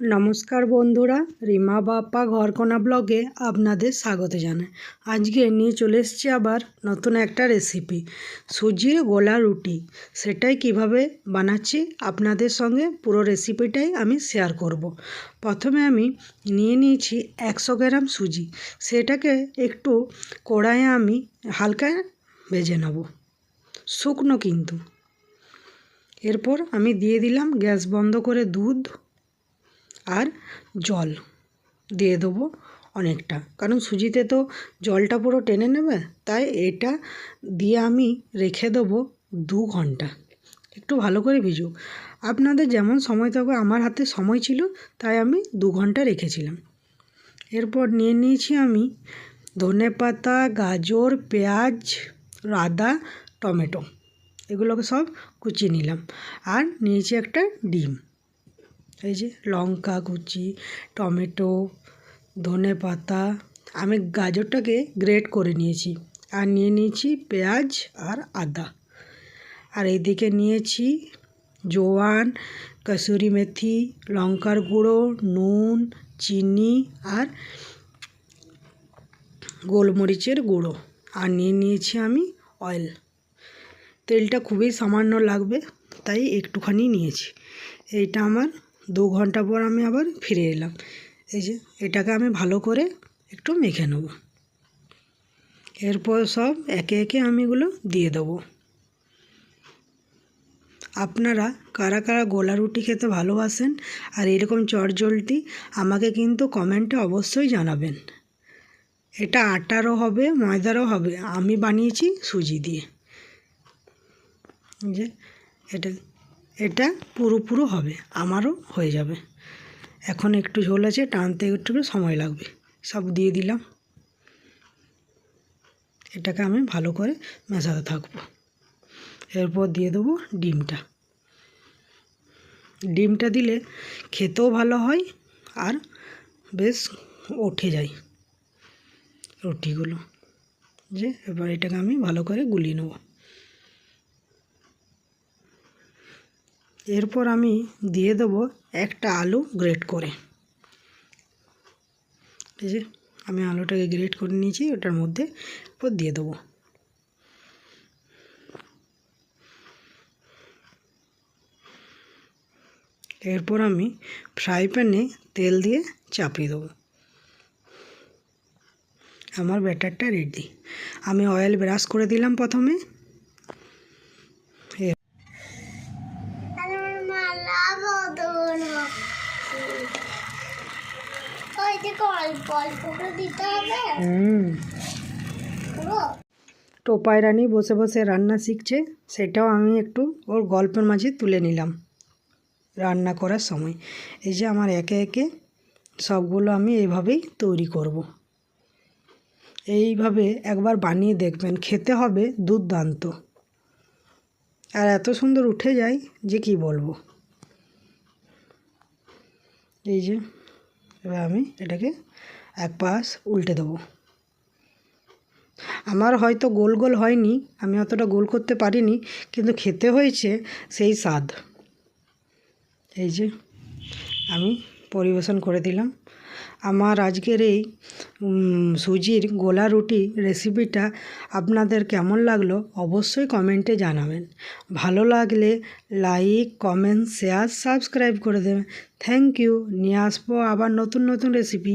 নমস্কার বন্ধুরা, রিমা বাপ্পা ঘরকোনা ব্লগে আপনাদের স্বাগত জানাই। আজকে নিয়ে চলে এসেছি আবার নতুন একটা রেসিপি সুজির গোলা রুটি। সেটাই কীভাবে বানাচ্ছি আপনাদের সঙ্গে পুরো রেসিপিটাই আমি শেয়ার করব। প্রথমে আমি নিয়ে নিয়েছি একশো গ্রাম সুজি। সেটাকে একটু কড়াইয়ে আমি হালকা ভেজে নেব। শুকনো কিন্তু। এরপর আমি দিয়ে দিলাম গ্যাস বন্ধ করে দুধ। আর জল দিয়ে দেবো অনেকটা। কারণ সুজিতে তো জলটা পুরো টেনে নেবে, তাই এটা দিয়ে আমি রেখে দেবো দু ঘণ্টা। একটু ভালো করে ভিজুক। আপনাদের যেমন সময় থাকবে, আমার হাতে সময় ছিল, তাই আমি দু ঘণ্টা রেখেছিলাম। এরপর নিয়ে নিয়েছি আমি ধনে পাতা, গাজর, পেঁয়াজ, আদা, টমেটো। এগুলোকে সব কুচিয়ে নিলাম। আর নিয়েছি একটা ডিম। এই যে লঙ্কা, কুচি, টমেটো, ধনে পাতা, আমি গাজরটাকে গ্রেট করে নিয়েছি। আর নিয়ে নিয়েছি পেঁয়াজ আর আদা। আর এইদিকে নিয়েছি জোয়ান, কসুরি মেথি, লঙ্কার গুঁড়ো, নুন, চিনি আর গোলমরিচের গুঁড়ো। আর নিয়ে নিয়েছি আমি অয়েল তেলটা খুবই সামান্য লাগবে, তাই একটুখানি নিয়েছি। এইটা আমার দু ঘণ্টা পর আমি আবার ফিরে এলাম। এই যে, এটাকে আমি ভালো করে একটু মেখে নেব। এরপর সব একে একে আমি এগুলো দিয়ে দেবো। আপনারা কারা কারা গোলা রুটি খেতে ভালোবাসেন আর এরকম চটজলটি আমাকে কিন্তু কমেন্টে অবশ্যই জানাবেন। এটা আটারও হবে, ময়দারও হবে। আমি বানিয়েছি সুজি দিয়ে। যে, এটা এটা পুরো পুরো হবে, আমারও হয়ে যাবে। এখন একটু ঝোল আছে, টানতে একটু সময় লাগবে। সব দিয়ে দিলাম। এটাকে আমি ভালো করে মেশাতে থাকব। এরপর দিয়ে দেবো ডিমটা। ডিমটা দিলে খেতেও ভালো হয় আর বেশ উঠে যায় রুটিগুলো। যে এবার এটাকে আমি ভালো করে গুলিয়ে নেব। এরপর আমি দিয়ে দেবো একটা আলু গ্রেট করে। ঠিক আছে আমি আলুটাকে গ্রেট করে নিয়েছি, ওটার মধ্যে এরপর দিয়ে দেবো। এরপর আমি ফ্রাই প্যানে তেল দিয়ে চাপিয়ে দেবো। আমার ব্যাটারটা রেডি। আমি অয়েল ব্রাশ করে দিলাম প্রথমে। হুম। টোপাই রানী বসে বসে রান্না শিখছে সেটাও আমি একটু ওর গল্পের মাঝে তুলে নিলাম রান্না করার সময়। এই যে আমার একে একে সবগুলো আমি এইভাবেই তৈরি করব। এইভাবে একবার বানিয়ে দেখবেন খেতে হবে দুর্দান্ত। আর এত সুন্দর উঠে যায় যে কি বলব? এই যে এবার আমি এটাকে এক পাশ উল্টে দেবো। আমার হয়তো গোল গোল হয়নি, আমি অতটা গোল করতে পারিনি, কিন্তু খেতে হয়েছে সেই স্বাদ। এই যে আমি পরিবেশন করে দিলাম। আমার আজকের এই সুজির গোলা রুটি রেসিপিটা আপনাদের কেমন লাগল অবশ্যই কমেন্টে জানাবেন। ভালো লাগলে লাইক কমেন্ট শেয়ার সাবস্ক্রাইব করে দেবেন। থ্যাংক ইউ নিয়ে আসব আবার নতুন নতুন রেসিপি